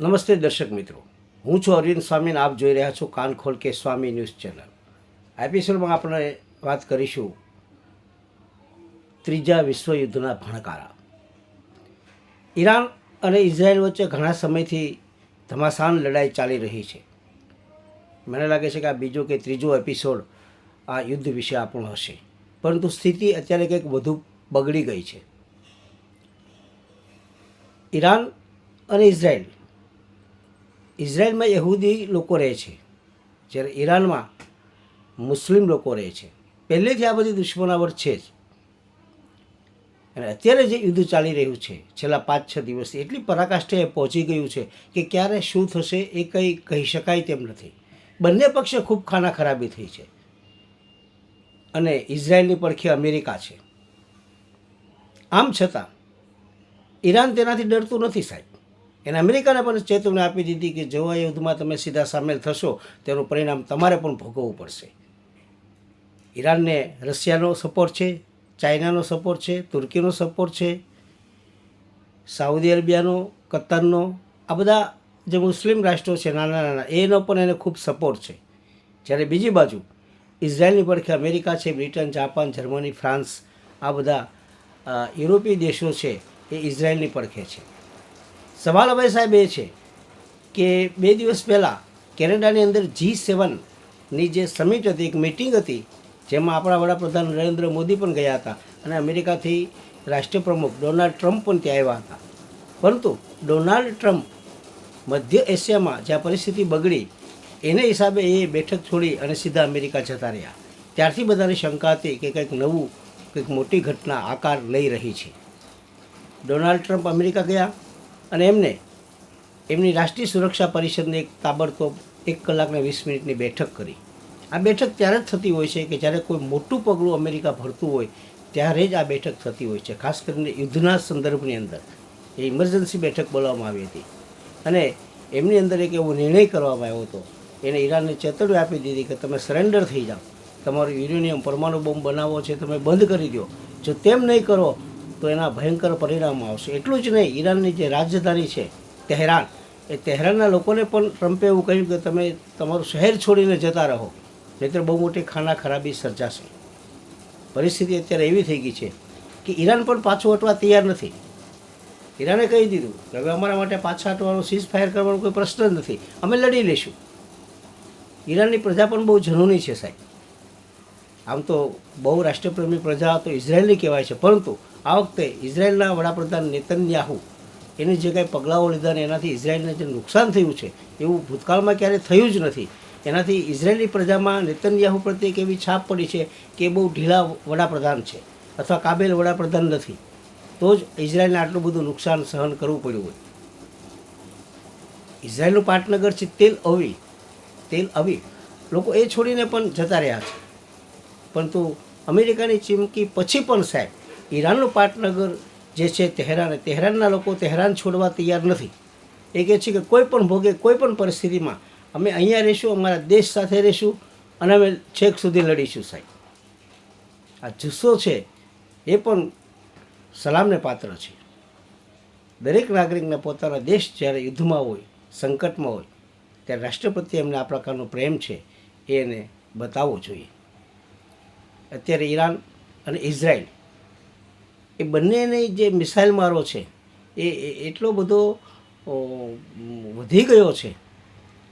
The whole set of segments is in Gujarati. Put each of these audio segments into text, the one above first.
નમસ્તે દર્શક મિત્રો. હું છું અરવિંદ સ્વામીને આપ જોઈ રહ્યા છો કાન ખોલ કે સ્વામી ન્યૂઝ ચેનલ. આ એપિસોડમાં આપણે વાત કરીશું ત્રીજા વિશ્વયુદ્ધના ભણકારા. ઈરાન અને ઇઝરાયલ વચ્ચે ઘણા સમયથી ધમાસાન લડાઈ ચાલી રહી છે. મને લાગે છે કે આ બીજો કે ત્રીજો એપિસોડ આ યુદ્ધ વિશે આપણો હશે. પરંતુ સ્થિતિ અત્યારે કંઈક વધુ બગડી ગઈ છે. ઈરાન અને ઇઝરાયલ ઇઝરાયલમાં યહૂદી લોકો રહે છે. જ્યારે ઈરાનમાં મુસ્લિમ લોકો રહે છે. પહેલેથી આ બધી દુશ્મનાવટ છે જ. અને અત્યારે જે યુદ્ધ ચાલી રહ્યું છે, છેલ્લા પાંચ છ દિવસથી એટલી પરાકાષ્ઠાએ પહોંચી ગયું છે કે ક્યારે શું થશે એ કંઈ કહી શકાય તેમ નથી. બંને પક્ષે ખૂબ ખાના ખરાબી થઈ છે. અને ઇઝરાયલની પડખે અમેરિકા છે. આમ છતાં, ઈરાન તેનાથી ડરતું નથી સાહેબ. એને અમેરિકાને પણ ચેતવણી આપી દીધી કે જો આ યુદ્ધમાં તમે સીધા સામેલ થશો, તેનું પરિણામ તમારે પણ ભોગવવું પડશે. ઈરાનને રશિયાનો સપોર્ટ છે, ચાઇનાનો સપોર્ટ છે, તુર્કીનો સપોર્ટ છે, સાઉદી અરેબિયાનો, કતરનો, આ બધા જે મુસ્લિમ રાષ્ટ્રો છે, નાના નાના, એનો પણ એને ખૂબ સપોર્ટ છે. જ્યારે બીજી બાજુ, ઇઝરાયલની પડખે અમેરિકા છે, બ્રિટન, જાપાન, જર્મની, ફ્રાન્સ, આ બધા યુરોપીય દેશો છે, એ ઇઝરાયલની પડખે છે. સવાલ હવે સાહેબ એ છે કે બે દિવસ પહેલાં કેનેડાની અંદર જી સેવનની જે સમિટ હતી, એક મિટિંગ હતી, જેમાં આપણા વડાપ્રધાન નરેન્દ્ર મોદી પણ ગયા હતા અને અમેરિકાથી રાષ્ટ્રીય પ્રમુખ ડોનાલ્ડ ટ્રમ્પ પણ ત્યાં આવ્યા હતા. પરંતુ ડોનાલ્ડ ટ્રમ્પ મધ્ય એશિયામાં જ્યાં પરિસ્થિતિ બગડી, એને હિસાબે એ બેઠક છોડી અને સીધા અમેરિકા જતા રહ્યા. ત્યારથી બધાને શંકા હતી કે કંઈક નવું, કંઈક મોટી ઘટના આકાર લઈ રહી છે. ડોનાલ્ડ ટ્રમ્પ અમેરિકા ગયા? અને એમને એમની રાષ્ટ્રીય સુરક્ષા પરિષદની એક તાબડતોબ એક કલાકને વીસ મિનિટની બેઠક કરી. આ બેઠક ત્યારે જ થતી હોય છે કે જ્યારે કોઈ મોટું પગલું અમેરિકા ભરતું હોય, ત્યારે જ આ બેઠક થતી હોય છે, ખાસ કરીને યુદ્ધના સંદર્ભની અંદર. એ ઇમરજન્સી બેઠક બોલાવવામાં આવી હતી. અને એમની અંદર એક એવો નિર્ણય કરવામાં આવ્યો હતો. એને ઈરાનને ચેતવણી આપી દીધી કે તમે સરેન્ડર થઈ જાઓ. તમારું યુરેનિયમ પરમાણુ બોમ્બ બનાવવો છે, તમે બંધ કરી દો. જો તેમ નહીં કરો તો એના ભયંકર પરિણામો આવશે. એટલું જ નહીં, ઈરાનની જે રાજધાની છે, તહેરાન, એ તહેરાનના લોકોને પણ ટ્રમ્પે એવું કહ્યું કે તમે તમારું શહેર છોડીને જતા રહો, નહીંતર બહુ મોટી ખાના ખરાબી સર્જાશે. પરિસ્થિતિ અત્યારે એવી થઈ ગઈ છે કે ઈરાન પણ પાછું હટવા તૈયાર નથી. ઈરાને કહી દીધું કે હવે અમારા માટે પાછા હટવાનો સીઝ ફાયર કરવાનો કોઈ પ્રશ્ન જ નથી. અમે લડી લઈશું. ઈરાનની પ્રજા પણ બહુ જનૂની છે સાહેબ. આમ તો બહુ રાષ્ટ્રપ્રેમી પ્રજા તો ઇઝરાયલની કહેવાય છે, પરંતુ આ વખતે ઇઝરાયલના વડાપ્રધાન નેતન્યાહુ એની જે કાંઈ પગલાઓ લીધા ને એનાથી ઇઝરાયલને જે નુકસાન થયું છે, એવું ભૂતકાળમાં ક્યારેય થયું જ નથી. એનાથી ઇઝરાયલી પ્રજામાં નેતન્યાહુ પ્રત્યે એક એવી છાપ પડી છે કે બહુ ઢીલા વડાપ્રધાન છે અથવા કાબેલ વડાપ્રધાન નથી. તો જ ઇઝરાયલને આટલું બધું નુકસાન સહન કરવું પડ્યું હોય. ઇઝરાયલનું પાટનગર છે તેલ અવી તેલ અવી. લોકો એ છોડીને પણ જતા રહ્યા છે. પરંતુ અમેરિકાની ચીમકી પછી પણ સાહેબ ઈરાનનું પાટનગર જે છે તહેરાન, તહેરાનના લોકો તહેરાન છોડવા તૈયાર નથી. એ કહે છે કે કોઈ પણ ભોગે, કોઈ પણ પરિસ્થિતિમાં અમે અહીંયા રહીશું, અમારા દેશ સાથે રહીશું અને અમે છેક સુધી લડીશું સાહેબ. આ જુસ્સો છે એ પણ સલામને પાત્ર છે. દરેક નાગરિકને પોતાના દેશ જ્યારે યુદ્ધમાં હોય, સંકટમાં હોય, ત્યારે રાષ્ટ્ર પ્રત્યે એમને આ પ્રકારનો પ્રેમ છે એને બતાવવો જોઈએ. અત્યારે ઈરાન અને ઇઝરાયલ એ બંનેની જે મિસાઇલ મારો છે, એ એટલો બધો વધી ગયો છે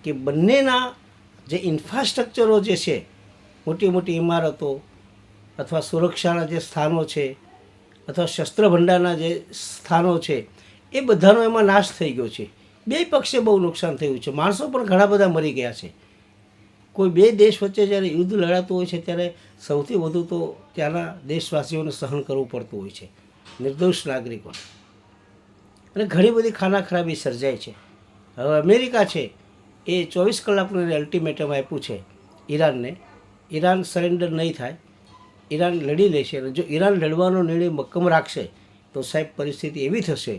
કે બંનેના જે ઇન્ફ્રાસ્ટ્રક્ચરો જે છે મોટી મોટી ઇમારતો અથવા સુરક્ષાના જે સ્થાનો છે અથવા શસ્ત્ર ભંડારના જે સ્થાનો છે, એ બધાનો એમાં નાશ થઈ ગયો છે. બે પક્ષે બહુ નુકસાન થયું છે. માણસો પણ ઘણા બધા મરી ગયા છે. કોઈ બે દેશ વચ્ચે જ્યારે યુદ્ધ લડાતું હોય છે, ત્યારે સૌથી વધુ તો ત્યાંના દેશવાસીઓને સહન કરવું પડતું હોય છે, નિર્દોષ નાગરિકોને અને ઘણી બધી ખાના ખરાબી સર્જાય છે. હવે અમેરિકા છે, એ ચોવીસ કલાકનું એને અલ્ટિમેટમ આપ્યું છે ઈરાનને. ઈરાન સરેન્ડર નહીં થાય. ઈરાન લડી લેશે અને જો ઈરાન લડવાનો નિર્ણય મક્કમ રાખશે, તો સાહેબ પરિસ્થિતિ એવી થશે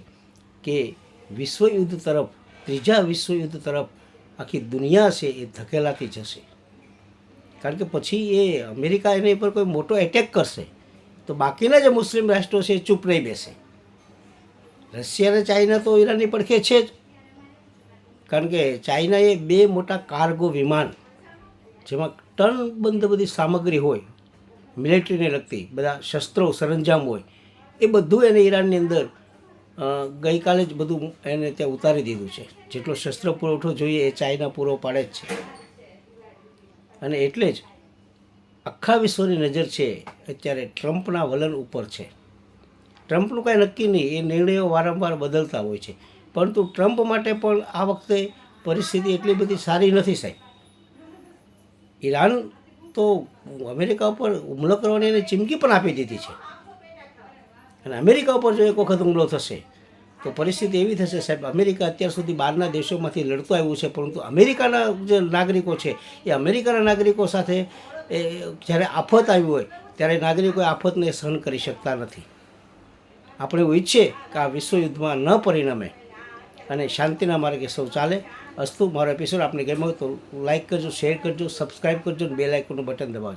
કે વિશ્વયુદ્ધ તરફ, ત્રીજા વિશ્વયુદ્ધ તરફ આખી દુનિયા છે, એ ધકેલાતી જશે. કારણ કે પછી એ અમેરિકા એની ઉપર કોઈ મોટો એટેક કરશે, તો બાકીના જે મુસ્લિમ રાષ્ટ્રો છે એ ચૂપ નહીં બેસે. રશિયા અને ચાઇના તો ઈરાનની પડખે છે જ. કારણ કે ચાઇનાએ બે મોટા કાર્ગો વિમાન, જેમાં ટન બંધ બધી સામગ્રી હોય મિલિટરીને લગતી, બધા શસ્ત્રો, સરંજામ હોય, એ બધું એને ઈરાનની અંદર ગઈકાલે જ બધું એને ત્યાં ઉતારી દીધું છે. જેટલો શસ્ત્ર પુરવઠો જોઈએ એ ચાઇના પૂરો પાડે જ છે. અને એટલે જ આખા વિશ્વની નજર છે અત્યારે ટ્રમ્પના વલણ ઉપર છે. ટ્રમ્પનું કાંઈ નક્કી નહીં, એ નિર્ણયો વારંવાર બદલતા હોય છે. પરંતુ ટ્રમ્પ માટે પણ આ વખતે પરિસ્થિતિ એટલી બધી સારી નથી સાહેબ. ઈરાન તો અમેરિકા ઉપર હુમલો કરવાની એને ચીમકી પણ આપી દીધી છે. અને અમેરિકા ઉપર જો એક વખત હુમલો થશે, તો પરિસ્થિતિ એવી થશે સાહેબ, અમેરિકા અત્યાર સુધી બહારના દેશોમાંથી લડતું આવ્યું છે, પરંતુ અમેરિકાના જે નાગરિકો છે, એ અમેરિકાના નાગરિકો સાથે, એ જ્યારે આફત આવી હોય, ત્યારે નાગરિકો આફતને સહન કરી શકતા નથી. આપણે એવું ઈચ્છીએ કે આ વિશ્વયુદ્ધમાં ન પરિણમે અને શાંતિના માર્ગે સૌ ચાલે. અસ્તુ, મારો એપિસોડ આપને ગમ્યો તો લાઈક કરજો શેર કરજો સબસ્ક્રાઈબ કરજો અને બે લાઇકોનું બટન દબાવજો.